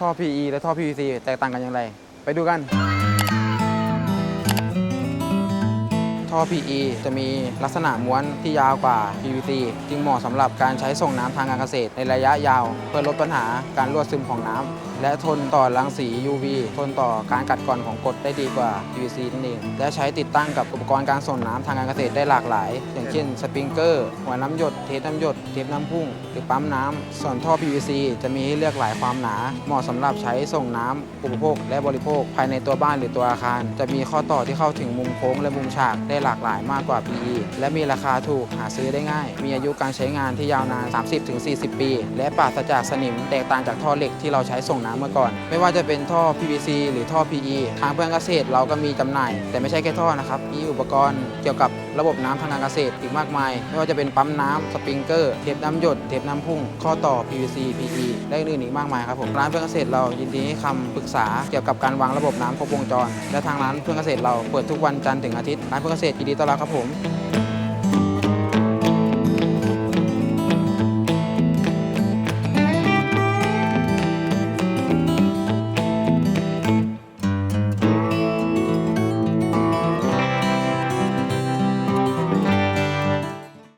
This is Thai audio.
ท่อ PE และท่อ PVC แตกต่างกันอย่างไร ไปดูกัน ท่อ PE จะมีลักษณะม้วนที่ยาวกว่า PVC จึงเหมาะสำหรับการใช้ส่งน้ำทางการเกษตรในระยะยาว เพื่อลดปัญหาการรั่วซึมของน้ำและทนต่อรังสี UV ทนต่อการกัดกร่อนของกรดได้ดีกว่า PVC นั่นเอง และใช้ติดตั้งกับอุปกรณ์การส่งน้ำทางการเกษตรได้หลากหลาย อย่างเช่นสปริงเกอร์ หัวน้ำหยด เทปน้ำหยด เทปน้ำพุ่ง หรือปั๊มน้ำ ส่วนท่อ PVC จะมีให้เลือกหลายความหนา เหมาะสำหรับใช้ส่งน้ำอุปโภค และบริโภค ภายในตัวบ้านหรือตัวอาคาร จะมีข้อต่อที่เข้าถึงมุมโค้งและมุมฉากได้หลากหลายมากกว่า PE และมีราคาถูกหาซื้อได้ง่าย มีอายุการใช้งานที่ยาวนาน 30-40 ปี และปราศจากสนิมแตกต่างจากท่อเหล็กที่เราใช้ส่งน้ำเมื่อก่อน ไม่ว่าจะเป็นท่อ PVC หรือท่อ PE ทางเพื่อนเกษตรเราก็มีจำหน่าย แต่ไม่ใช่แค่ท่อนะครับ มีอุปกรณ์เกี่ยวกับระบบน้ำทางการเกษตรอีกมากมาย ไม่ว่าจะเป็นปั๊มน้ำสปริงเกอร์เทปน้ำหยดเทปน้ำพุ่ง ข้อต่อ PVC PE และอื่นอีกมากมายครับผมร้านเพื่อนเกษตรเรายินดีให้คำปรึกษาเกี่ยวกับการวางระบบน้ำครบวงจร และทางร้านเพื่อนเกษตรเราเปิดทุกวันจันทร์ถึงอาทิตย์ร้านเพื่อนเกษตรยินดีต้อนรับครับผม